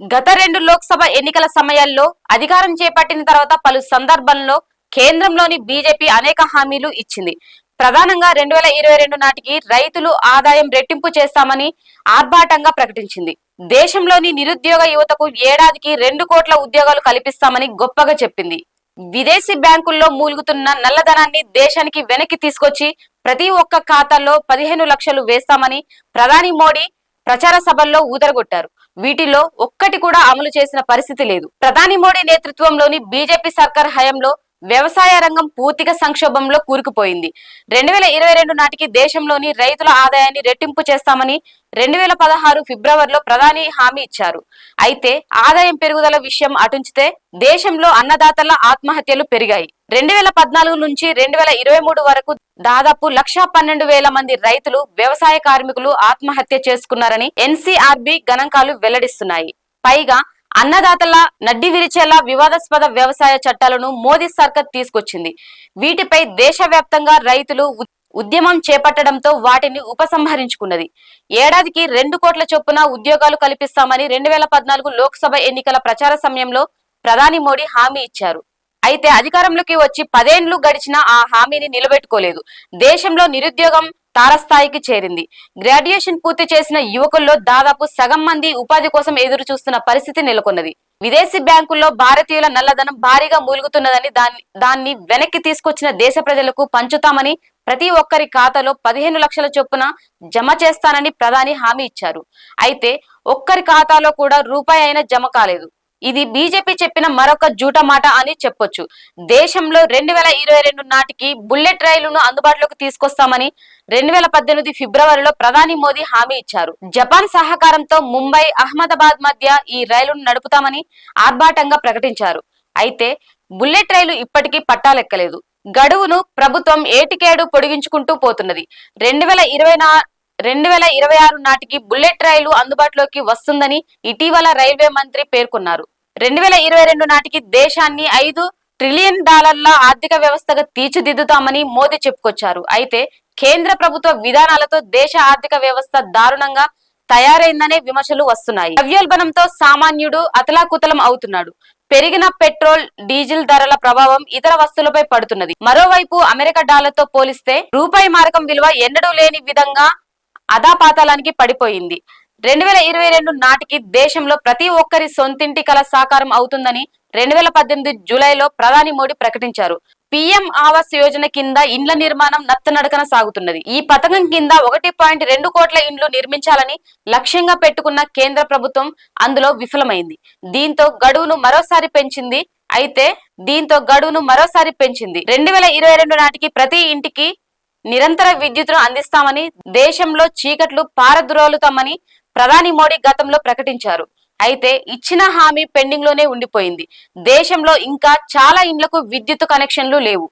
గత రెండు లోక్సభ ఎన్నికల సమయాల్లో అధికారం చేపట్టిన తర్వాత పలు సందర్భంలో కేంద్రంలోని బీజేపీ అనేక హామీలు ఇచ్చింది. ప్రధానంగా రెండు వేల ఇరవై రెండు నాటికి రైతులు ఆదాయం రెట్టింపు చేస్తామని ఆర్భాటంగా ప్రకటించింది. దేశంలోని నిరుద్యోగ యువతకు ఏడాదికి రెండు కోట్ల ఉద్యోగాలు కల్పిస్తామని గొప్పగా చెప్పింది. విదేశీ బ్యాంకుల్లో మూలుగుతున్న నల్లధనాన్ని దేశానికి వెనక్కి తీసుకొచ్చి ప్రతి ఒక్క ఖాతాల్లో పదిహేను లక్షలు వేస్తామని ప్రధాని మోడీ ప్రచార సభల్లో ఊదరగొట్టారు. వీటిలో ఒక్కటి కూడా అమలు చేసిన పరిస్థితి లేదు. ప్రధాని మోడీ నేతృత్వంలోని బీజేపీ సర్కార్ హయాంలో వ్యవసాయ రంగం పూర్తిగా సంక్షోభంలో కూరుకుపోయింది. రెండు వేల ఇరవై రెండు నాటికి దేశంలోని రైతుల ఆదాయాన్ని రెట్టింపు చేస్తామని రెండు వేల పదహారు ఫిబ్రవరిలో ప్రధాని హామీ ఇచ్చారు. అయితే ఆదాయం పెరుగుదల విషయం అటుంచితే దేశంలో అన్నదాతల ఆత్మహత్యలు పెరిగాయి. రెండు వేల పద్నాలుగు నుంచి రెండు వేల ఇరవై మూడు వరకు దాదాపు లక్ష పన్నెండు వేల మంది రైతులు వ్యవసాయ కార్మికులు ఆత్మహత్య చేసుకున్నారని ఎన్సీఆర్బి గణాంకాలు వెల్లడిస్తున్నాయి. పైగా అన్నదాతల నడ్డి విరిచేలా వివాదాస్పద వ్యవసాయ చట్టాలను మోదీ సర్కార్ తీసుకొచ్చింది. వీటిపై దేశవ్యాప్తంగా రైతులు ఉ- ఉద్యమం చేపట్టడంతో వాటిని ఉపసంహరించుకున్నది. ఏడాదికి రెండు కోట్ల చొప్పున ఉద్యోగాలు కల్పిస్తామని రెండు వేల పద్నాలుగు లోక్సభ ఎన్నికల ప్రచార సమయంలో ప్రధాని మోడీ హామీ ఇచ్చారు. అయితే అధికారంలోకి వచ్చి పదేండ్లు గడిచినా ఆ హామీని నిలబెట్టుకోలేదు. దేశంలో నిరుద్యోగం తారస్థాయికి చేరింది. గ్రాడ్యుయేషన్ పూర్తి చేసిన యువకుల్లో దాదాపు సగం మంది ఉపాధి కోసం ఎదురు చూస్తున్న పరిస్థితి నెలకొన్నది. విదేశీ బ్యాంకుల్లో భారతీయుల నల్లధనం భారీగా మూలుగుతున్నదని దాన్ని దాన్ని వెనక్కి తీసుకొచ్చిన దేశ ప్రజలకు పంచుతామని ప్రతి ఒక్కరి ఖాతాలో పదిహేను లక్షల చొప్పున జమ చేస్తానని ప్రధాని హామీ ఇచ్చారు. అయితే ఒక్కరి ఖాతాలో కూడా రూపాయి అయినా జమ కాలేదు. ఇది బీజేపీ చెప్పిన మరొక జూట మాట అని చెప్పొచ్చు. దేశంలో రెండు వేల ఇరవై రెండు నాటికి బుల్లెట్ రైలును అందుబాటులోకి తీసుకొస్తామని రెండు వేల పద్దెనిమిది ఫిబ్రవరిలో ప్రధాని మోదీ హామీ ఇచ్చారు. జపాన్ సహకారంతో ముంబై అహ్మదాబాద్ మధ్య ఈ రైలును నడుపుతామని ఆర్భాటంగా ప్రకటించారు. అయితే బుల్లెట్ రైలు ఇప్పటికీ పట్టాలెక్కలేదు. గడువును ప్రభుత్వం ఏటికేడు పొడిగించుకుంటూ పోతున్నది. రెండు వేల ఇరవై నా రెండు వేల ఇరవై ఆరు నాటికి బుల్లెట్ రైలు అందుబాటులోకి వస్తుందని ఇటీవల రైల్వే మంత్రి పేర్కొన్నారు. రెండు వేల ఇరవై రెండు నాటికి దేశాన్ని ఐదు ట్రిలియన్ డాలర్ల ఆర్థిక వ్యవస్థగా తీర్చిదిద్దుతామని మోదీ చెప్పుకొచ్చారు. అయితే కేంద్ర ప్రభుత్వ విధానాలతో దేశ ఆర్థిక వ్యవస్థ దారుణంగా తయారైందనే విమర్శలు వస్తున్నాయి. ద్రవ్యోల్బణంతో సామాన్యుడు అతలాకుతలం అవుతున్నాడు. పెరిగిన పెట్రోల్ డీజిల్ ధరల ప్రభావం ఇతర వస్తువులపై పడుతున్నది. మరోవైపు అమెరికా డాలర్తో పోలిస్తే రూపాయి మారకం విలువ ఎన్నడూ లేని విధంగా అదాపాతాలానికి పడిపోయింది. రెండు వేల ఇరవై రెండు నాటికి దేశంలో ప్రతి ఒక్కరి సొంతింటి కల సాకారం అవుతుందని రెండు వేల పద్దెనిమిది జూలైలో ప్రధాని మోడీ ప్రకటించారు. పిఎం ఆవాస్ యోజన కింద ఇండ్ల నిర్మాణం నత్తనడకన సాగుతున్నది. ఈ పథకం కింద ఒకటి పాయింట్ రెండు కోట్ల ఇండ్లు నిర్మించాలని లక్ష్యంగా పెట్టుకున్న కేంద్ర ప్రభుత్వం అందులో విఫలమైంది. దీంతో గడువును మరోసారి పెంచింది. అయితే దీంతో గడువును మరోసారి పెంచింది. రెండు వేల ఇరవై రెండు నాటికి ప్రతి ఇంటికి నిరంతర విద్యుత్తును అందిస్తామని దేశంలో చీకట్లు పారద్రోలుతామని ప్రధాని మోడీ గతంలో ప్రకటించారు. అయితే ఇచ్చిన హామీ పెండింగ్లోనే ఉండిపోయింది. దేశంలో ఇంకా చాలా ఇండ్లకు విద్యుత్ కనెక్షన్లు లేవు.